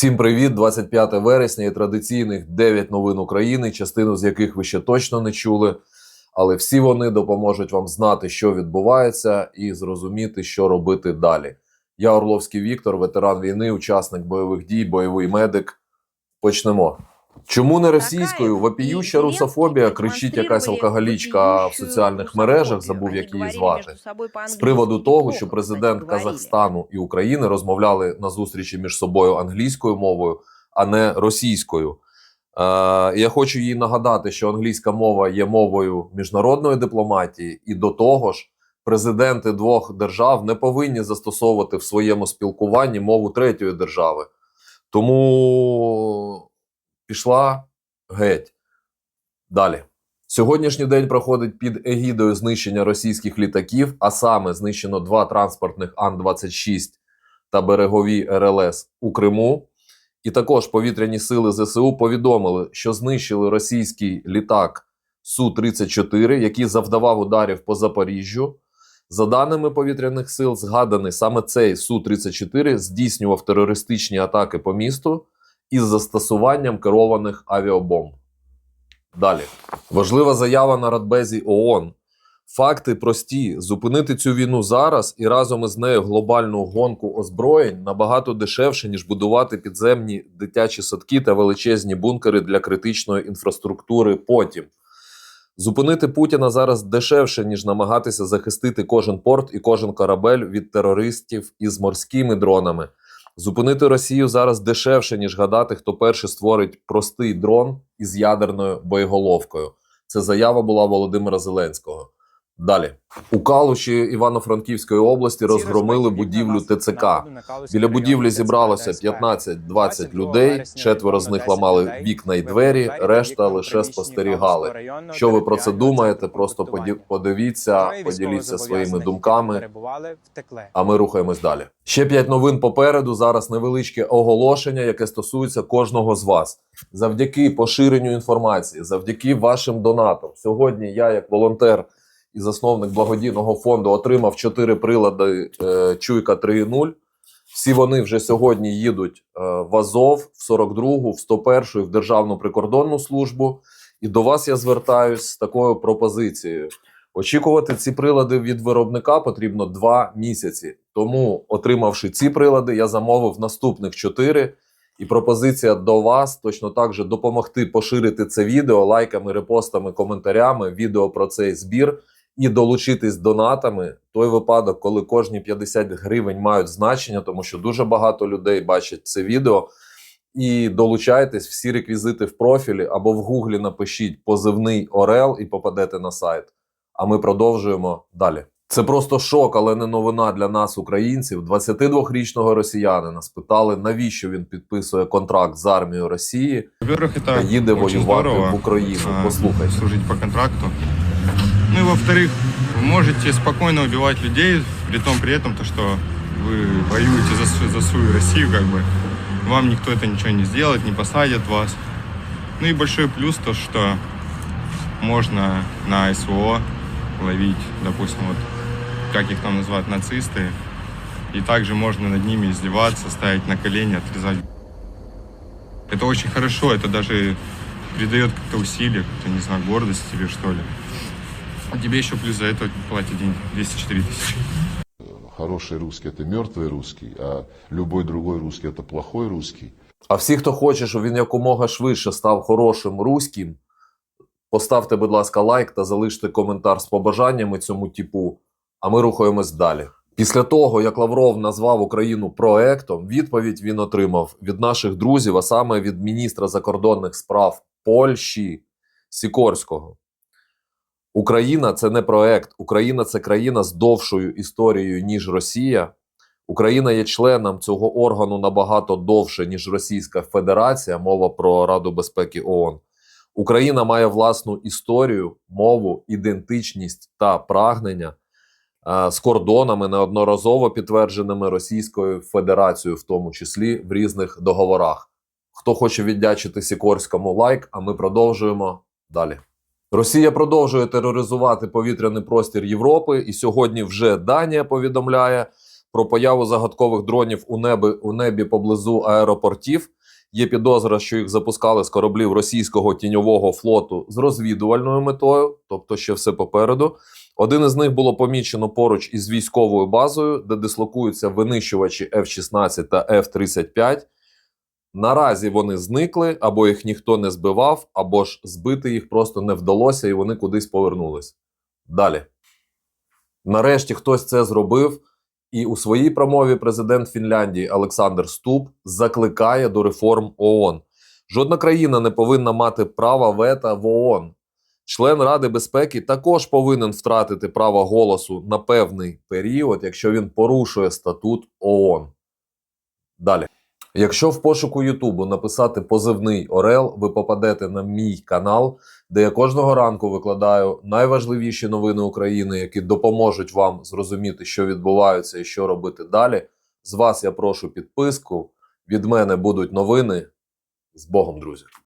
Всім привіт! 25 вересня і традиційних 9 новин України, частину з яких ви ще точно не чули. Але всі вони допоможуть вам знати, що відбувається, і зрозуміти, що робити далі. Я Орловський Віктор, ветеран війни, учасник бойових дій, бойовий медик. Почнемо. Чому не російською? Вопіюща русофобія кричить якась алкоголічка в соціальних мережах, забув, як її звати. З приводу того, що президент Казахстану і України розмовляли на зустрічі між собою англійською мовою, а не російською. Е, я хочу їй нагадати, що англійська мова є мовою міжнародної дипломатії, і до того ж, президенти двох держав не повинні застосовувати в своєму спілкуванні мову третьої держави. Тому пішла геть. Далі. Сьогоднішній день проходить під егідою знищення російських літаків, а саме знищено два транспортних Ан-26 та берегові РЛС у Криму. І також повітряні сили ЗСУ повідомили, що знищили російський літак Су-34, який завдавав ударів по Запоріжжю. За даними повітряних сил, згаданий саме цей Су-34 здійснював терористичні атаки по місту із застосуванням керованих авіабомб. Далі важлива заява на Радбезі ООН. Факти прості: зупинити цю війну зараз і разом із нею глобальну гонку озброєнь набагато дешевше, ніж будувати підземні дитячі садки та величезні бункери для критичної інфраструктури потім. Зупинити Путіна зараз дешевше, ніж намагатися захистити кожен порт і кожен корабель від терористів із морськими дронами. Зупинити Росію зараз дешевше, ніж гадати, хто перший створить простий дрон із ядерною боєголовкою. Це заява була Володимира Зеленського. Далі у Калуші Івано-Франківської області розгромили будівлю ТЦК. Біля будівлі зібралося 15-20 людей. Четверо з них ламали вікна й двері, решта лише спостерігали. Що ви про це думаєте? Просто подивіться, поділіться своїми думками. А ми рухаємось далі. Ще п'ять новин попереду. Зараз невеличке оголошення, яке стосується кожного з вас. Завдяки поширенню інформації, завдяки вашим донатам. Сьогодні я, як волонтер і засновник благодійного фонду, отримав чотири прилади е, Чуйка 3.0. Всі вони вже сьогодні їдуть е, в Азов, в 42-гу, в 101-ю, в Державну прикордонну службу. І до вас я звертаюсь з такою пропозицією. Очікувати ці прилади від виробника потрібно два місяці. Тому, отримавши ці прилади, я замовив наступних чотири. І пропозиція до вас точно так же допомогти поширити це відео лайками, репостами, коментарями, відео про цей збір і долучитись донатами. Той випадок, коли кожні 50 гривень мають значення, тому що дуже багато людей бачать це відео. І долучайтесь всі реквізити в профілі або в гуглі напишіть позивний Орел і попадете на сайт. А ми продовжуємо далі. Це просто шок, але не новина для нас, українців. 22-річного росіянина спитали, навіщо він підписує контракт з армією Росії Во-первых, та это їде воювати в Україну. Послухайте. служить по контракту. Ну и во-вторых, вы можете спокойно убивать людей, при том при этом то, что вы воюете за, за свою Россию, как бы вам никто это ничего не сделает, не посадят вас. Ну и большой плюс то, что можно на СВО ловить, допустим, вот как их там называют, нацисты. И также можно над ними издеваться, ставить на колени, отрезать. Это очень хорошо, это даже придает как-то усилия, как-то, не знаю, гордость тебе, что ли. А тебе еще плюс за это платят деньги, 204 тысячи. Хороший русский это мертвый русский, а любой другой русский это плохой русский. А всі, хто хоче, щоб він якомога швидше став хорошим руським, поставте, будь ласка, лайк та залиште коментар з побажаннями цьому типу. А ми рухаємось далі. Після того, як Лавров назвав Україну проектом, відповідь він отримав від наших друзів, а саме від міністра закордонних справ Польщі Сікорського. Україна це не проект. Україна це країна з довшою історією, ніж Росія. Україна є членом цього органу набагато довше, ніж Російська Федерація, мова про Раду безпеки ООН. Україна має власну історію, мову, ідентичність та прагнення е, з кордонами, неодноразово підтвердженими Російською Федерацією, в тому числі в різних договорах. Хто хоче віддячити Сікорському лайк, а ми продовжуємо далі. Росія продовжує тероризувати повітряний простір Європи, і сьогодні вже Данія повідомляє про появу загадкових дронів у небі, у небі поблизу аеропортів. Є підозра, що їх запускали з кораблів російського тіньового флоту з розвідувальною метою, тобто ще все попереду. Один із них було помічено поруч із військовою базою, де дислокуються винищувачі F-16 та F-35. Наразі вони зникли, або їх ніхто не збивав, або ж збити їх просто не вдалося, і вони кудись повернулись. Далі. Нарешті хтось це зробив, і у своїй промові президент Фінляндії Олександр Ступ закликає до реформ ООН. Жодна країна не повинна мати права вета в ООН. Член Ради безпеки також повинен втратити право голосу на певний період, якщо він порушує статут ООН. Далі. Якщо в пошуку Ютубу написати позивний Орел, ви попадете на мій канал, де я кожного ранку викладаю найважливіші новини України, які допоможуть вам зрозуміти, що відбувається і що робити далі. З вас я прошу підписку. Від мене будуть новини. З Богом, друзі!